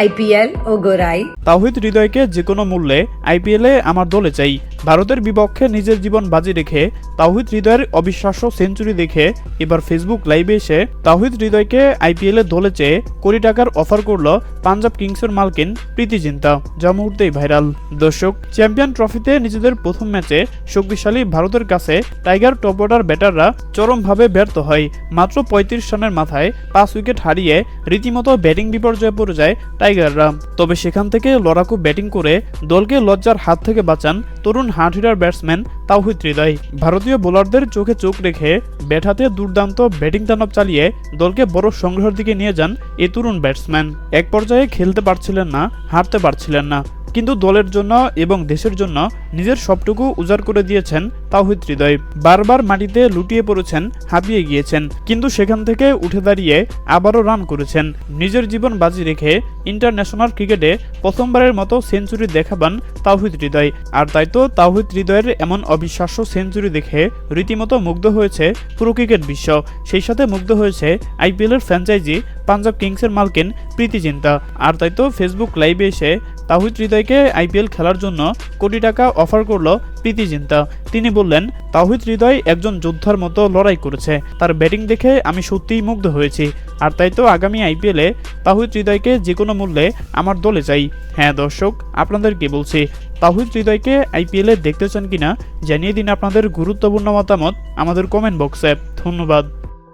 IPL ও গোড়াই। তাওহিদ হৃদয়কে যে কোনো মূল্যে আইপিএলে আমার দলে চাই। ভারতের বিপক্ষে নিজের জীবন বাজি রেখে তাওহিদ হৃদয়ের অবিশ্বাস্য সেঞ্চুরি দেখে এবার ফেসবুক লাইভে এসে তাওহিদ হৃদয়কে আইপিএলে দলে চেয়ে কোটি টাকার অফার করল পাঞ্জাব কিংসের মালকিন প্রীতি চিন্তা যা মুহূর্তেই ভাইরাল। দর্শক, চ্যাম্পিয়ন ট্রফিতে নিজেদের প্রথম ম্যাচে শক্তিশালী ভারতের কাছে টাইগার টপ অর্ডার ব্যাটাররা চরমভাবে ব্যর্থ হয়। মাত্র পঁয়ত্রিশ রানের মাথায় পাঁচ উইকেট হারিয়ে রীতিমতো ব্যাটিং বিপর্যয়ে পড়ে যায় টাইগাররা। তবে সেখান থেকে লড়াকু ব্যাটিং করে দলকে লজ্জার হাত থেকে বাঁচান তরুণ heart hitter batsman Towhid Hridoy. ভারতীয় বোলারদের চোখে চোখ রেখে ব্যাট হাতে দুর্দান্ত ব্যাটিং দানব চালিয়ে দলকে বড় সংগ্রহের দিকে নিয়ে যান এই তরুণ ব্যাটসম্যান। এক পর্যায়ে খেলতে পারছিলেন না হারতে পারছিলেন না। কিন্তু দলের জন্য এবং দেশের জন্য নিজের সবটুকু উজাড় করে দিয়েছেন তাওহিদ হৃদয়। বারবার মাটিতে লুটিয়ে পড়েছেন, হাঁপিয়ে গিয়েছেন, কিন্তু সেখান থেকে উঠে দাঁড়িয়ে আবারও রান করেছেন। নিজের জীবন বাজি রেখে ইন্টারন্যাশনাল ক্রিকেটে প্রথমবারের মতো সেঞ্চুরি দেখাবান তাওহিদ হৃদয়। আর তাই তো তাওহিদ হৃদয়ের এমন অবিশ্বাস্য সেঞ্চুরি দেখে রীতিমতো মুগ্ধ হয়েছে পুরো ক্রিকেট বিশ্ব। সেই সাথে মুগ্ধ হয়েছে আইপিএলের ফ্র্যাঞ্চাইজি পাঞ্জাব কিংসের মালকিন প্রীতি চিন্তা আর তাই তো ফেসবুক লাইভে এসে তাহিদ হৃদয়কে আইপিএল খেলার জন্য কোটি টাকা অফার করল প্রীতি চিন্তা তিনি বললেন, তাহিদ হৃদয় একজন যোদ্ধার মতো লড়াই করেছে। তার ব্যাটিং দেখে আমি সত্যিই মুগ্ধ হয়েছি। আর তাই তো আগামী আইপিএলে তাহিদ হৃদয়কে যে কোনো মূল্যে আমার দলে চাই হ্যাঁ দর্শক, আপনাদের কি বলছি? তাহিদ হৃদয়কে আইপিএলে দেখতে চান কিনা? জানিয়ে দিন আপনাদের গুরুত্বপূর্ণ মতামত আমাদের কমেন্ট বক্সে। ধন্যবাদ।